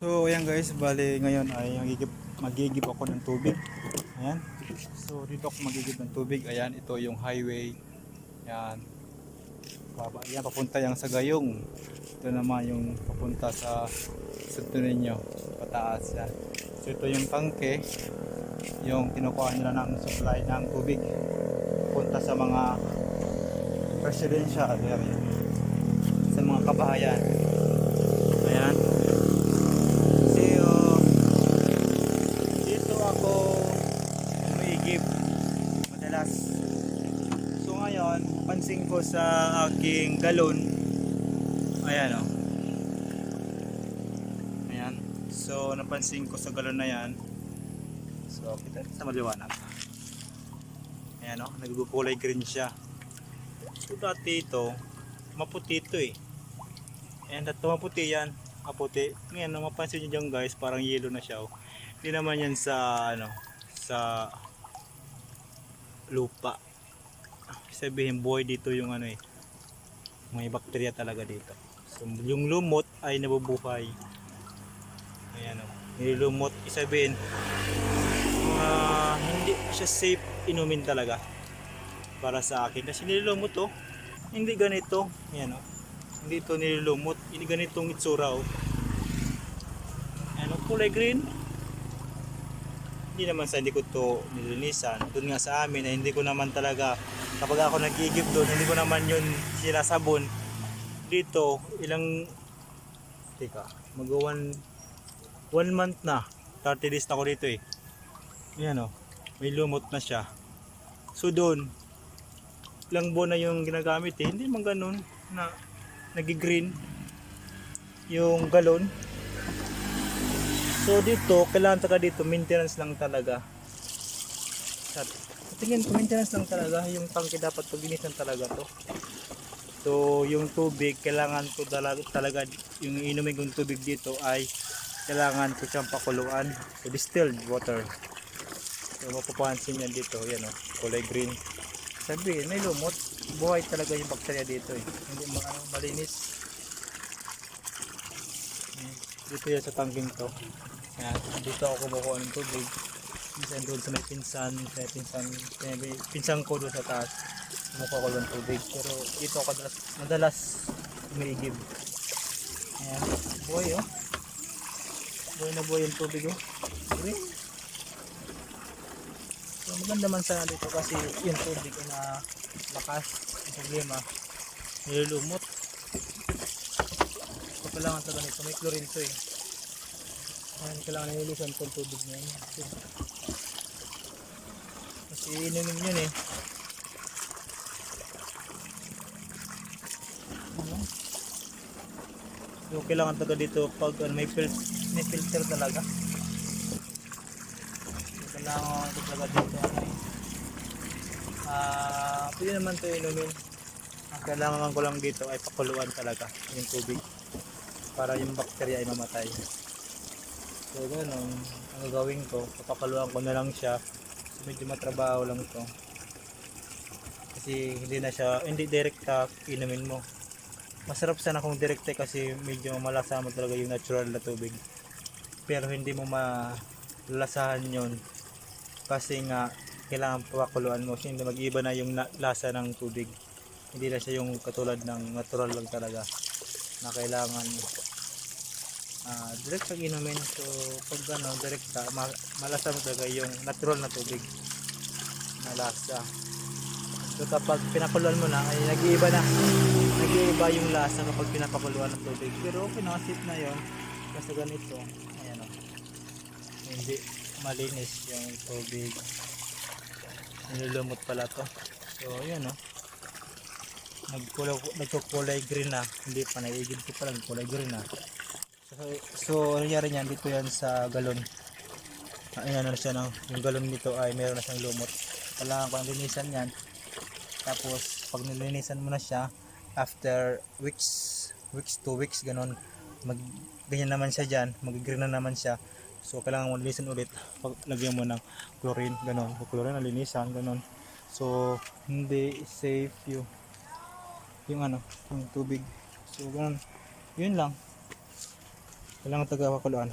So ayan guys, bali ngayon ay magigib, magigib ako ng tubig. Ayan. So dito ako magigib ng tubig. Ayan, ito yung highway. Ayan. Baba, ayan papunta yung sa Gayong. Ito naman yung papunta sa Santo Niño, pataas yan. So ito yung tangke, yung kinukuha nila ng supply ng tubig. Punta sa mga residential area. Sa mga kabahayan. Ayan. Kasi oh, dito ako umiigib madalas. So ngayon, pansin ko sa aking galon. Ayan oh. Ayan. So napansin ko sa galon na yan. So kita sa maliwanag. Ayan oh, nagkukulay green siya. So dati ito, maputi ito eh. And at maputi yan, maputi. Ngayon, mapansin nyo dyan guys, parang yellow na siya. Oh. Hindi naman yan sa, ano, sa lupa. Sabihin, buhay dito yung ano eh. May bakterya talaga dito. So, yung lumot ay nabubuhay. Ayan o. Nilulumot, isabihin, uh, hindi siya safe inumin talaga. Para sa akin. Kasi nilulumot oh. Hindi ganito. Ayan o. Hindi ito nilulumot. Hindi ganitong itsura oh. Ano, kulay green. Hindi naman sa hindi ko to nilinisan. Doon nga sa amin ay hindi ko naman talaga kapag ako nagigib doon, hindi ko naman yun sinasabon. Dito, ilang Teka, mag one, one month na. 30 days na ako dito eh. Ayan oh. May lumot na siya. So doon, ilang buwan na yung ginagamit eh. Hindi man ganun na nagi-green yung galon. So dito, kailangan talaga dito, maintenance lang talaga. Tingin ko, maintenance lang talaga. Yung tangke dapat paglinisan talaga to. So yung tubig, kailangan ko talaga, yung inumin kong tubig dito ay kailangan ko siyang pakuluan. So distilled water. So mapapansin yan dito, yan o, kulay green. Sabi, may lumot. Buhay talaga yung bakterya dito eh. Hindi ano, malinis. Dito yan sa tangking to. Yan, dito ako kumukuha ng tubig. Minsan doon sa may pinsan, sa pinsan, sa may pinsan ko doon sa taas. Kumukuha ko ng tubig. Pero dito ako madalas, madalas umiigib. Ayan, buhay oh. Buhay na buhay yung tubig oh. Green. So, maganda man sana dito kasi yung tubig na lakas ang problema nilulumot kailangan sa ganito may chlorine to eh Ayan, kailangan nilulusan itong tubig na yun kasi, kasi inumin yun eh Ano? so kailangan talaga dito pag ano, may, fil may filter talaga kailangan ko talaga dito ano. Ah, pwede naman ito inumin. Ang kailangan ko lang dito ay pakuluan talaga yung tubig para yung bakterya ay mamatay. So ganun, ang gagawin ko, papakuluan ko na lang siya. So, medyo matrabaho lang to. Kasi hindi na siya, hindi direkta inumin mo. Masarap sana kung direkta kasi medyo malasa mo talaga yung natural na tubig. Pero hindi mo malalasahan yon kasi nga kailangan pakuluan mo kasi hindi mag-iba na yung lasa ng tubig hindi na siya yung katulad ng natural lang talaga na kailangan ah direct pag inumin. So pag ano direkta ma- malasa mo talaga yung natural na tubig. Na lasa so kapag pinakuluan mo na ay nag-iiba na. Nag-iiba yung lasa kapag pinapakuluan ng tubig. Pero okay na safe na yon kasi ganito ayan o. Hindi malinis yung tubig. Nilulumot pala to. So yun o. Nagkulay, nagkukulay green na. Hindi pa naiigib ko pa lang kulay green na so, ano nangyari niyan? Dito yan sa galon. Ayan na siya ng yung galon nito ay meron na siyang lumot. Kailangan ko ang linisan yan. Tapos pag nilinisan mo na siya after weeks weeks to weeks ganon mag ganyan naman siya dyan mag green na naman siya. So kailangan mo linisan ulit. Pag lagyan mo ng chlorine ganon pag chlorine na linisan ganon so hindi safe yung yung ano yung tubig. So ganon yun lang Kailangan taga pakuluan.